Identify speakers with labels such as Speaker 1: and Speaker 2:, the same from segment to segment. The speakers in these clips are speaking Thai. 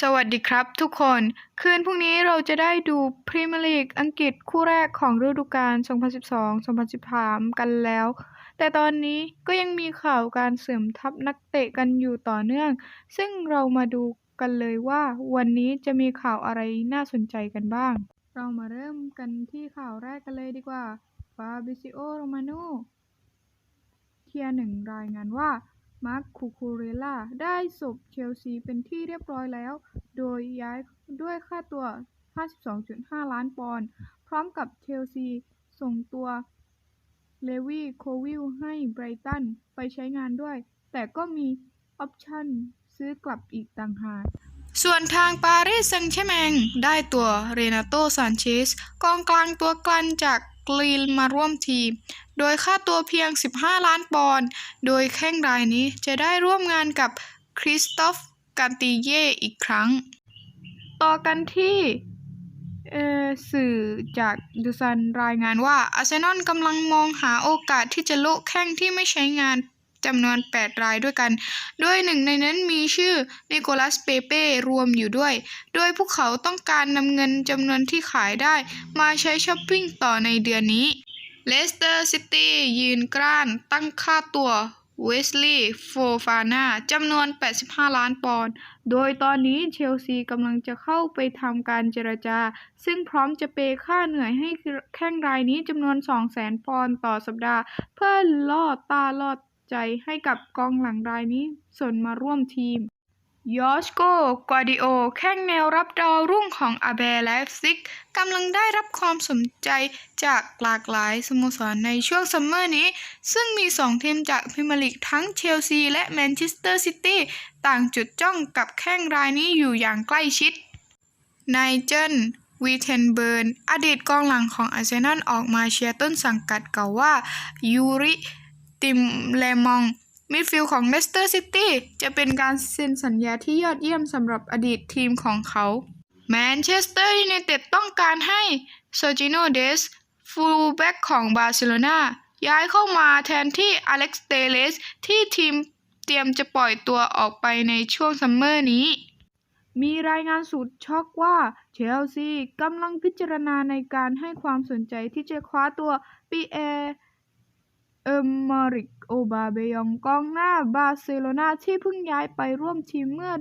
Speaker 1: สวัสดีครับทุกคน คืนพรุ่งนี้เราจะได้ดูพรีเมียร์ลีกอังกฤษคู่แรกของฤดูกาล 2012-2013 กันแล้ว แต่ตอนนี้ก็ยังมีข่าวการเสริมทัพนักเตะกันอยู่ต่อเนื่อง ซึ่งเรามาดูกันเลยว่าวันนี้จะมีข่าวอะไรน่าสนใจกันบ้าง เรามาเริ่มกันที่ข่าวแรกกันเลยดีกว่าฟาบิซิโอ โรมาโนเทียร์หนึ่งรายงานว่า มาร์ค คูคูเรล่า ได้สบเชลซีเป็นที่เรียบร้อยแล้ว โดยย้ายด้วยค่าตัว 52.5 ล้านปอนด์ พร้อมกับเชลซีส่งตัวเลวีโควิลให้ไบรตันไปใช้งานด้วย แต่ก็มีออปชั่นซื้อกลับอีกต่างหากส่วนทางปารีสแซงต์แชร์แมงได้ตัวเรนาโตซานเชสกองกลางตัวกลันจาก กรีนมาร่วมทีม โดยค่าตัวเพียง 15 ล้านปอนด์ โดยแข้งรายนี้จะได้ร่วมงานกับคริสตอฟกันติเย่อีกครั้ง ต่อกันที่เอ่อสื่อจากดูซันรายงานว่าอาร์เซนอลกำลังมองหาโอกาสที่จะโละแข้งที่ไม่ใช้งาน จำนวน 8 รายด้วยกัน โดยหนึ่งในนั้นมีชื่อนิโคลัสเปเป้รวมอยู่ด้วย โดยพวกเขาต้องการนำเงินจำนวนที่ขายได้ มาใช้ช้อปปิ้งต่อในเดือนนี้เลสเตอร์ซิตี้ยืนกรานตั้งค่าตัวเวสลีย์โฟฟาน่าจำนวน 85 ล้านปอนด์ โดยตอนนี้เชลซีกำลังจะเข้าไปทำการเจรจา ซึ่งพร้อมจะเปย์ค่าเหนื่อยให้แข้งรายนี้จำนวน 200,000 ปอนด์ต่อสัปดาห์ เพื่อล่อตาล่อ ใจให้กับกองหลังรายนี้สนมาร่วมทีมยอชโกกวาดิโอ แข้งแนวรับดาวรุ่งของอาเบร์ไลฟ์ซิกกำลังได้รับความสนใจจากหลากหลายสโมสรในช่วงซัมเมอร์นี้ ซึ่งมี 2 ทีมจากพรีเมียร์ลีกทั้งเชลซีและแมนเชสเตอร์ซิตี้ต่างจุดจ้องกับแข้งรายนี้อยู่อย่างใกล้ชิดไนเจลวีเทนเบิร์น อดีตกองหลังของอาร์เซนอลออกมาเชียร์ต้นสังกัดเก่าว่ายูริ ติมเลมอง มิดฟิลด์ของเลสเตอร์ซิตี้จะเป็นการเซ็นสัญญาที่ยอดเยี่ยมสำหรับอดีตทีมของเขาแมนเชสเตอร์ยูไนเต็ดต้องการให้โซจิโนเดสฟูลแบ็กของบาร์เซโลนาย้ายเข้ามาแทนที่อเล็กซ์เตเลสที่ทีมเตรียมจะปล่อยตัวออกไปในช่วงซัมเมอร์นี้ มีรายงานสุดช็อกว่าเชลซีกำลังพิจารณาในการให้ความสนใจที่จะคว้าตัวปีแอร์ เอมเมริก โอบาเบยองกองหน้าบาร์เซโลนาที่เพิ่งย้ายไปร่วมทีมเมื่อ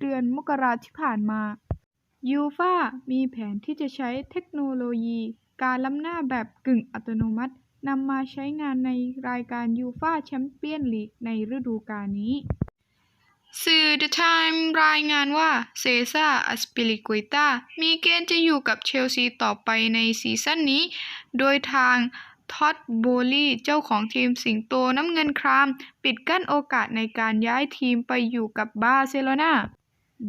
Speaker 1: เดือนมกราที่ผ่านมา ยูฟามีแผนที่จะใช้เทคโนโลยีการล้ำหน้าแบบกึ่งอัตโนมัตินำมาใช้งานในรายการยูฟาแชมเปี้ยนลีกในฤดูกาลนี้ สื่อ The Time รายงานว่าเซซ่าอัสปิลิกุยตามีเกณฑ์จะอยู่กับเชลซีต่อไปในซีซั่นนี้ โดยทาง ท็อดโบลีเจ้าของทีมสิงโตน้ำเงินคราม ปิดกั้นโอกาสในการย้ายทีมไปอยู่กับบาร์เซโลนา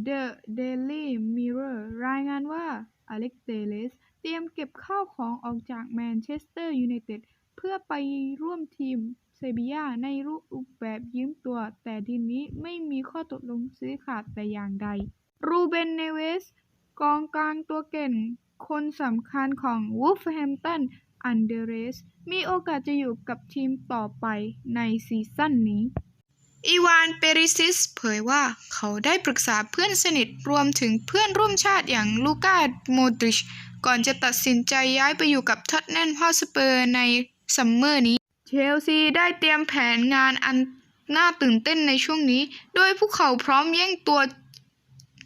Speaker 1: The Daily Mirror รายงานว่า อเล็กเตเลส เตรียมเก็บข้าวของออกจากแมนเชสเตอร์ยูไนเต็ดเพื่อไปร่วมทีมเซบียาในรูปแบบยืมตัว แต่ทีนี้ไม่มีข้อตกลงซื้อขาดแต่อย่างใด รูเบนเนเวส กองกลางตัวเก่ง คนสำคัญของวูฟแฮมตัน อันเดเรสมีโอกาสจะอยู่กับทีมต่อไปในซีซั่นนี้ อีวานเปริซิสเผยว่าเขาได้ปรึกษาเพื่อนสนิทรวมถึงเพื่อนร่วมชาติอย่างลูกาโมดริช ก่อนจะตัดสินใจย้ายไปอยู่กับท็อตแนมฮอสเปอร์ในซัมเมอร์นี้ เชลซีได้เตรียมแผนงานอันน่าตื่นเต้นในช่วงนี้ โดยพวกเขาพร้อมแย่งตัว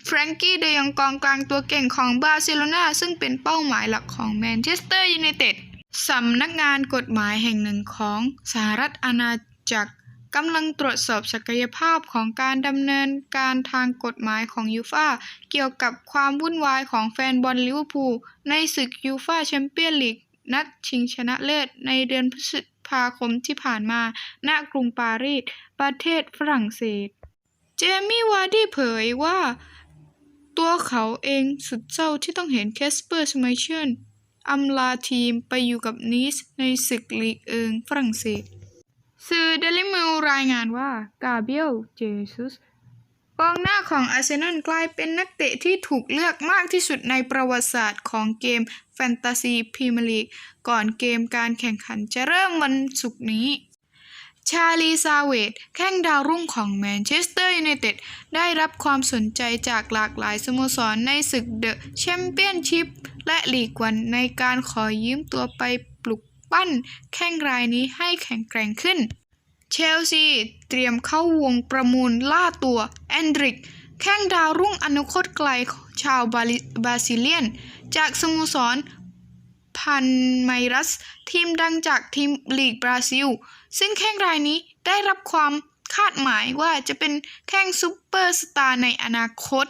Speaker 1: แฟรงกี้เดยองกองกลางตัวเก่งของบาร์เซโลนาซึ่งเป็นเป้าหมายหลักของแมนเชสเตอร์ยูไนเต็ด สำนักงานกฎหมายแห่งหนึ่งของสหรัฐอาณาจักรกำลังตรวจสอบศักยภาพของการดำเนินการทางกฎหมายของยูฟาเกี่ยวกับความวุ่นวายของแฟนบอลลิเวอร์พูลในศึกยูฟาแชมเปี้ยนลีกนัดชิงชนะเลิศในเดือนพฤษภาคมที่ผ่านมา ณ กรุงปารีส ประเทศฝรั่งเศส เจมี่วาร์ดี้เผยว่า ตัวเขาเองสุดเศร้าที่ต้องเห็นแคสเปอร์สไมเชน อำลาทีมไปอยู่กับนีสในศึกลีกเอิงฝรั่งเศส สื่อเดลิมิลรายงานว่ากาเบียลเจซุสกองหน้าของอาร์เซนอลกลายเป็นนักเตะที่ถูกเลือกมากที่สุดในประวัติศาสตร์ของเกมแฟนตาซีพรีเมียร์ลีกก่อนเกมการแข่งขันจะเริ่มวันศุกร์นี้ ชาลีซาเวตแข้งดาวรุ่งของแมนเชสเตอร์ยูไนเต็ดได้รับความสนใจจากหลากหลายสโมสรในศึกเดอะแชมเปี้ยนชิพและลีกวันในการขอยืมตัวไปปลุกปั้นแข้งรายนี้ให้แข็งแกร่งขึ้น เชลซีเตรียมเข้าวงประมูลล่าตัวแอนดริกแข้งดาวรุ่งอนาคตไกลชาวบาลิบราซิเลียน จากสโมสร พันไมรัส ทีมดังจากทีมลีกบราซิล ซึ่งแข้งรายนี้ได้รับความคาดหมายว่าจะเป็นแข้งซูเปอร์สตาร์ในอนาคต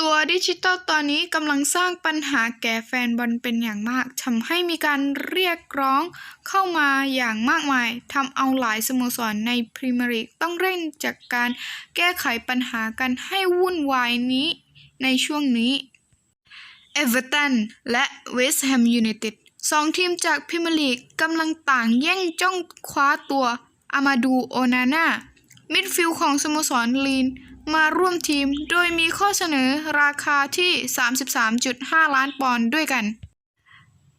Speaker 1: ตัวดิจิตอลตอนนี้กำลังสร้างปัญหาแก่แฟนบอลเป็นอย่างมากทำให้มีการเรียกร้องเข้ามาอย่างมากมายทำเอาหลายสโมสรในพรีเมียร์ลีกต้องเร่งจากการแก้ไขปัญหากันให้วุ่นวายนี้ในช่วงนี้ เอเวอร์ตันและเวสต์แฮมยูไนเต็ดสองทีมจากพรีเมียร์ลีกกำลังต่างแย่งจ้องคว้าตัวอามาดูโอนาน่ามิดฟิลด์ของสโมสรลีนมาร่วมทีมโดยมีข้อเสนอราคาที่ 33.5 ล้านปอนด์ด้วยกัน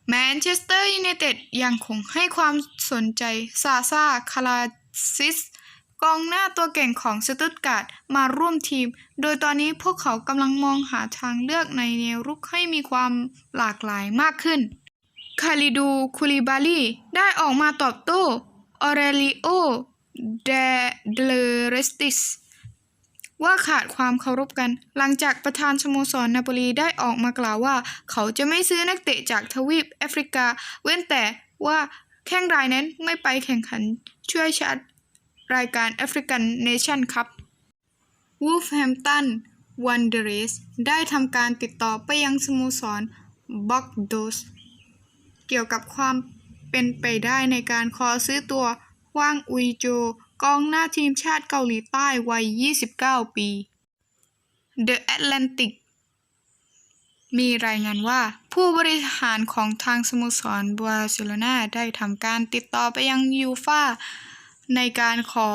Speaker 1: แมนเชสเตอร์ยูไนเต็ดยังคงให้ความสนใจซาซาคาราซิส กองหน้าตัวเก่งของสตุตการ์ดมาร่วมทีม โดยตอนนี้พวกเขากำลังมองหาทางเลือกในแนวรุกให้มีความหลากหลายมากขึ้น คาลิดู คูลิบาลีได้ออกมาตอบโต้ออเรลิโอ เดเดเรสติส ว่าขาดความเคารพกัน หลังจากประธานสโมสรนาโปลีได้ออกมากล่าวว่า เขาจะไม่ซื้อนักเตะจากทวีปแอฟริกา เว้นแต่ว่าแข้งรายนั้นไม่ไปแข่งขันช่วยชาติ รายการแอฟริกันเนชั่นคัพวูฟแฮมตันวันเดเรสได้ทำการติดต่อไปยังสโมสรบ็อกโดสเกี่ยวกับความเป็นไปได้ในการขอซื้อตัวว่างอุยโจกองหน้าทีมชาติเกาหลีใต้วัย 29 ปี The Atlantic มีรายงานว่าผู้บริหารของทางสโมสรบาร์เซโลนาได้ทำการติดต่อไปยังยูฟา ในการขอ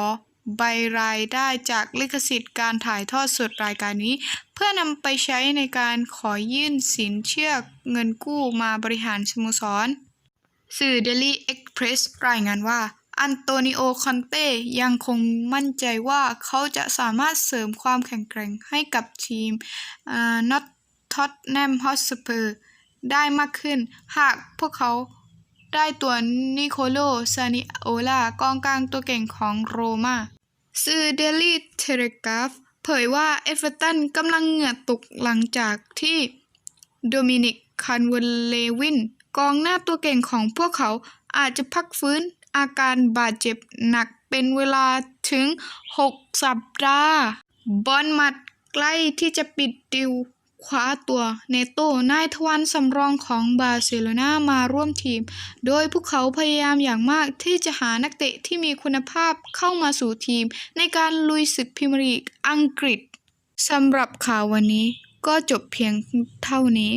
Speaker 1: ใบรายได้จากลิขสิทธิ์การถ่ายทอดสดรายการนี้ เพื่อนำไปใช้ในการขอยื่นสินเชื่อเงินกู้มาบริหารสโมสร สื่อ Daily Express รายงานว่าอันโตนิโอ คอนเต้ ยังคงมั่นใจว่าเขาจะสามารถเสริมความแข็งแกร่งให้กับทีมนอตท็อตแนมฮอสเปอร์ได้มากขึ้น หากพวกเขา ได้ตัวนิโคโลซานิโอลากองกลางตัวเก่งของโรมาสื่อ Daily Telegraph เผยว่าเอฟเวอร์ตันกำลังเหงื่อตกหลังจากที่โดมินิกคานเวเลวินกองหน้าตัวเก่งของพวกเขาอาจจะพักฟื้นอาการบาดเจ็บหนักเป็นเวลาถึง 6 สัปดาห์ บอลมัดใกล้ที่จะปิดดิว คว้าตัวเนโตนายทวันสำรองของบาร์เซโลนามาร่วมทีม โดยพวกเขาพยายามอย่างมากที่จะหานักเตะที่มีคุณภาพเข้ามาสู่ทีม ในการลุยศึกพรีเมียร์ลีกอังกฤษสำหรับข่าววันนี้ก็จบเพียงเท่านี้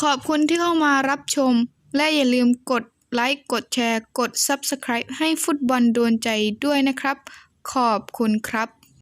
Speaker 1: ขอบคุณที่เข้ามารับชม และอย่าลืมกดไลค์ กดแชร์ กด Subscribe ให้ฟุตบอลโดนใจด้วยนะครับ ขอบคุณครับ